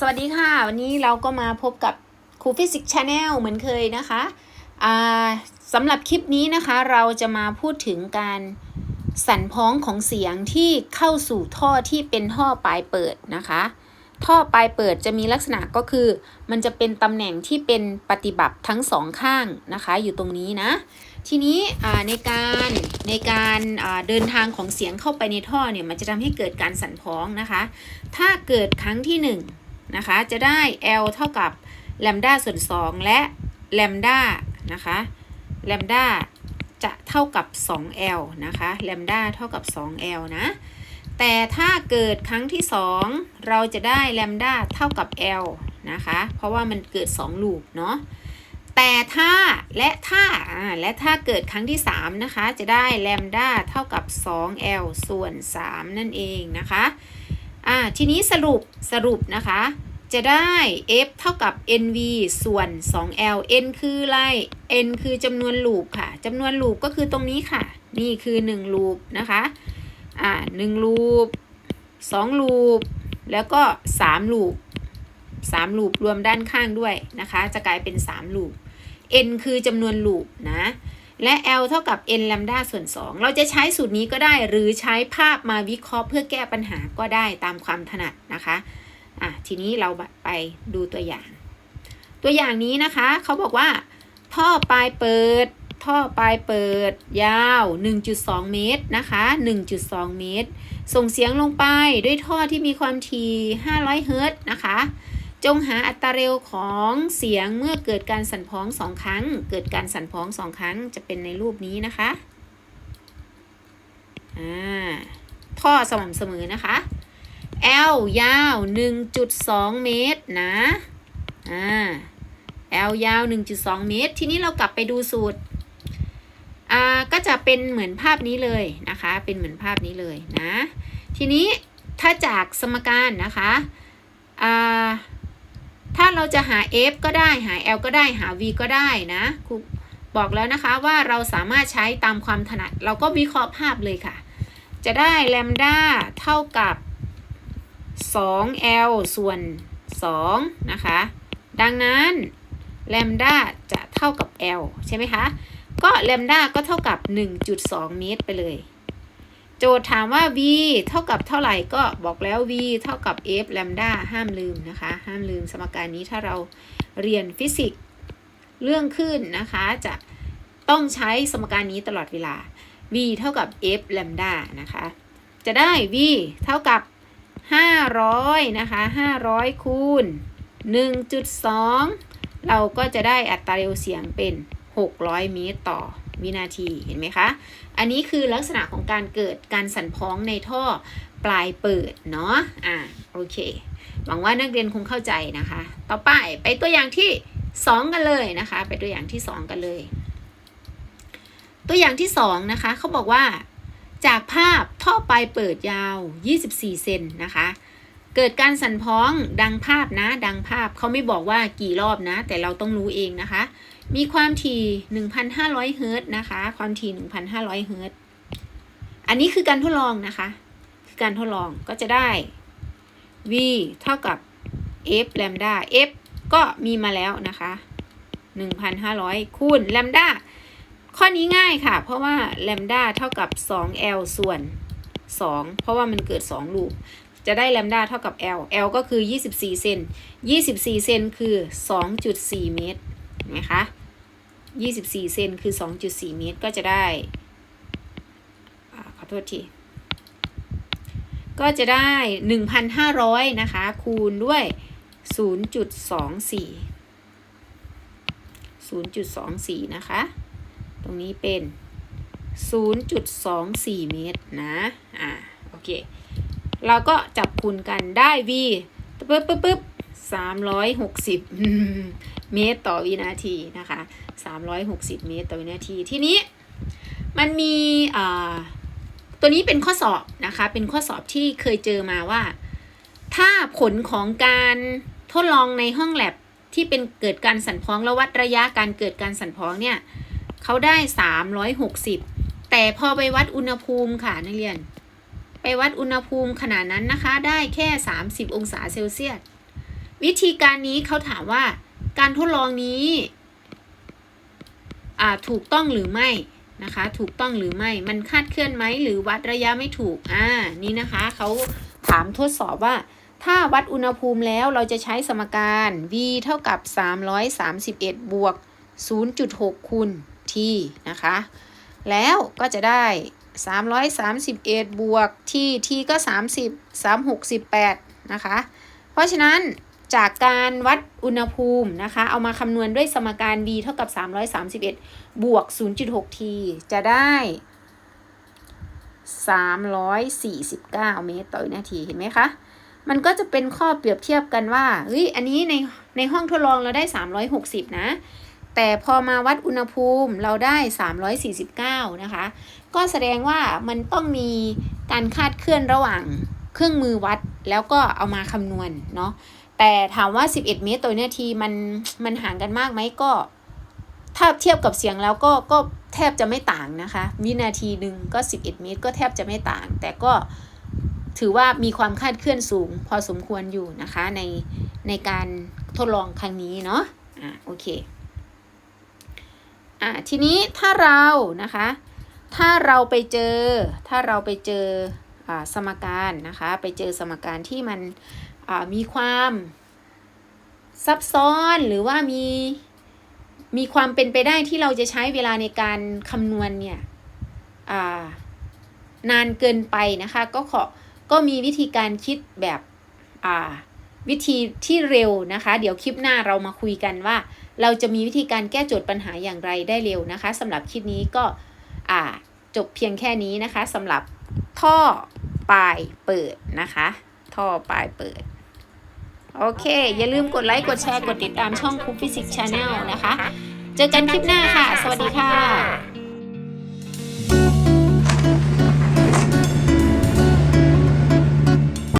สวัสดีค่ะ วันนี้เราก็มาพบกับครูฟิสิกส์ชาแนลเหมือนเคยนะคะสำหรับคลิปนี้นะคะ เราจะมาพูดถึงการสั่นพ้องของเสียงที่เข้าสู่ท่อที่เป็นท่อปลายเปิดนะคะ ท่อปลายเปิดจะมีลักษณะก็คือ มันจะเป็นตำแหน่งที่เป็นปฏิบัติทั้งสองข้างนะคะ อยู่ตรงนี้นะ ทีนี้ในการในการเดินทางของเสียงเข้าไปในท่อเนี่ยมันจะทำให้เกิดการสั่นพ้องนะคะ ถ้าเกิดครั้งที่1 นะคะ จะได้ L เท่ากับแลมด้าส่วน 2 และแลมด้านะคะแลมด้าจะเท่ากับ 2L นะคะแลมด้าเท่ากับ 2L นะ แต่ถ้าเกิดครั้งที่ 2 เราจะได้แลมด้าเท่ากับ L นะคะ เพราะว่ามันเกิด 2 ลูปเนาะแต่ถ้าและถ้าและถ้าเกิดครั้งที่ 3 นะคะ จะได้แลมด้าเท่ากับ 2L ส่วน 3 นั่นเองนะคะ อ่าทีนี้สรุปสรุปนะคะ จะได้ f เท่ากับ nv ส่วน 2l n คืออะไร n คือจำนวนลูปค่ะจำนวนลูปก็คือตรงนี้ค่ะ นี่คือ1ลูปนะคะอ่า1ลูป2ลูปแล้วก็3ลูป3ลูปรวมด้านข้างด้วยนะคะ จะกลายเป็น3ลูป n คือจำนวนลูปนะ และ l เท่ากับ n ล a มดาส่วน 2 เราจะใช้สูตรนี้ก็ได้หรือใช้ภาพมาวิเคราะห์เพื่อแก้ปัญหาก็ได้ตามความถนัดนะคะอะทีนี้เราไปดูตัวอย่าง ตัวอย่างนี้นะคะ เขาบอกว่า ท่อปลายเปิด ท่อปลายเปิด ยาว 1.2 เมตรนะคะ 1.2 เมตร ส่งเสียงลงไปด้วยท่อที่มีความถี่500 เฮิรตซ์นะคะ จงหาอัตราเร็วของเสียงเมื่อเกิดการสั่นพ้องสองครั้ง เกิดการสั่นพ้องสองครั้งจะเป็นในรูปนี้นะคะ อ่า ท่อสม่ำเสมอนะคะ L ยาว 1.2 เมตรนะ อ่า L ยาว 1.2 เมตร ทีนี้เรากลับไปดูสูตร อ่า ก็จะเป็นเหมือนภาพนี้เลยนะคะ เป็นเหมือนภาพนี้เลยนะ ทีนี้ถ้าจากสมการนะคะ อ่า ถ้าเราจะหา f ก็ได้หา l ก็ได้หา v ก็ได้นะครูบอกแล้วนะคะว่าเราสามารถใช้ตามความถนัด เราก็วิเคราะห์ภาพเลยค่ะ จะได้แลมด้าเท่ากับ 2l ส่วน 2 นะคะ ดังนั้นแลมด้าจะเท่ากับ l ใช่ไหมคะ ก็แลมด้าก็เท่ากับ 1.2 เมตรไปเลย โจทย์ถามว่า v เท่ากับเท่าไหร่ก็บอกแล้ว v เท่ากับ f แลมดาห้ามลืมนะคะ ห้ามลืมสมการนี้ถ้าเราเรียนฟิสิกส์เรื่องขึ้นนะคะ จะต้องใช้สมการนี้ตลอดเวลา v เท่ากับ f แลมดานะคะ จะได้ v เท่ากับ 500 นะคะ 500 คูณ 1.2 เราก็จะได้อัตราเร็วเสียงเป็น 600 เมตรต่อ วินาทีเห็นไหมคะ อันนี้คือลักษณะของการเกิดการสั่นพ้องในท่อปลายเปิดเนาะอ่าโอเคหวังว่านักเรียนคงเข้าใจนะคะ ต่อไปไปตัวอย่างที่ 2 กันเลยนะคะ ไปตัวอย่างที่ 2 กันเลย ตัวอย่างที่2นะคะเขาบอกว่าจากภาพท่อปลายเปิดยาว 24 เซนนะคะ เกิดการสั่นพ้องดังภาพนะ ดังภาพเขาไม่บอกว่ากี่รอบนะ แต่เราต้องรู้เองนะคะ มีความถี่ 1,500 เฮิรตซ์นะคะ ความถี่ 1,500 เฮิรตซ์อันนี้คือการทดลองนะคะ คือการทดลองก็จะได้ v เท่ากับ f แลมดา f ก็มีมาแล้วนะคะ 1,500 คูณแลมดาข้อนี้ง่ายค่ะ เพราะว่าแลมดาเท่ากับ 2l ส่วน 2 เพราะว่ามันเกิด 2 ลูก จะได้แลมดาเท่ากับ l l ก็คือ 24 เซน 24 เซนคือ 2.4 เมตรนไหมคะ 24 เซนคือ 2.4 เมตรก็จะได้ขอโทษที ก็จะได้ 1,500 นะคะ คูณด้วย 0.24 0.24 นะคะ ตรงนี้เป็น 0.24 เมตรนะ อ่า โอเค เราก็จับคูณกันได้ v ปึ๊บปึ๊บปึ๊บ360เมตรต่อวินาทีนะคะ360เมตรต่อวินาที ทีนี้มันมีตัวนี้เป็นข้อสอบนะคะ เป็นข้อสอบที่เคยเจอมาว่า ถ้าผลของการทดลองในห้องแลบที่เป็นเกิดการสั่นพ้องและวัดระยะการเกิดการสั่นพ้องเนี่ยเขาได้ 360 แต่พอไปวัดอุณหภูมิค่ะนักเรียน วัดอุณหภูมิขนาดนั้นนะคะ ได้แค่ 30 องศาเซลเซียส วิธีการนี้เขาถามว่า การทดลองนี้ถูกต้องหรือไม่นะคะ ถูกต้องหรือไม่ มันคาดเคลื่อนไหมหรือวัดระยะไม่ถูก อ่า นี่นะคะเขาถามทดสอบว่า ถ้าวัดอุณหภูมิแล้วเราจะใช้สมการ v เท่ากับ 331 บวก 0.6 คูณ t นะคะ แล้วก็จะได้ 331 บวก t t ก็ 30 368 นะคะ เพราะฉะนั้นจากการวัดอุณหภูมินะคะ เอามาคำนวณด้วยสมการ v เท่ากับ 331 บวก 0.6 t จะได้ 349 เมตรต่อวินาที เห็นไหมคะ มันก็จะเป็นข้อเปรียบเทียบกันว่า เฮ้ย อันนี้ในในห้องทดลองเราได้ 360 นะ แต่พอมาวัดอุณหภูมิเราได้ 349 นะคะ ก็แสดงว่ามันต้องมีการคาดเคลื่อนระหว่างเครื่องมือวัดแล้วก็เอามาคำนวณเนาะ แต่ถามว่า 11 เมตรต่อวินาทีมันมันห่างกันมากไหมก็ ถ้าเทียบกับเสียงแล้วก็ก็แทบจะไม่ต่างนะคะ วินาทีหนึ่งก็ 11 เมตร ก็แทบจะไม่ต่าง แต่ก็ถือว่ามีความคาดเคลื่อนสูง พอสมควรอยู่นะคะในในการทดลองครั้งนี้เนาะ อะโอเค อะทีนี้ถ้าเรานะคะ ถ้าเราไปเจอ ถ้าเราไปเจออสมการนะคะ ไปเจอสมการที่มันมีความซับซ้อนหรือว่ามีมีความเป็นไปได้ที่เราจะใช้เวลาในการคำนวณเนี่ยนานเกินไปนะคะ ก็ขอก็มีวิธีการคิดแบบ วิธีที่เร็วนะคะ เดี๋ยวคลิปหน้าเรามาคุยกันว่า เราจะมีวิธีการแก้โจทย์ปัญหาอย่างไรได้เร็วนะคะสำหรับคลิปนี้ก็จบเพียงแค่นี้นะคะสำหรับท่อปลายเปิดนะคะ ท่อปลายเปิด โอเค อย่าลืมกดไลค์ กดแชร์ กดติดตามช่องคุปฟิสิกชาแนลนะคะ เจอกันคลิปหน้าค่ะ สวัสดีค่ะ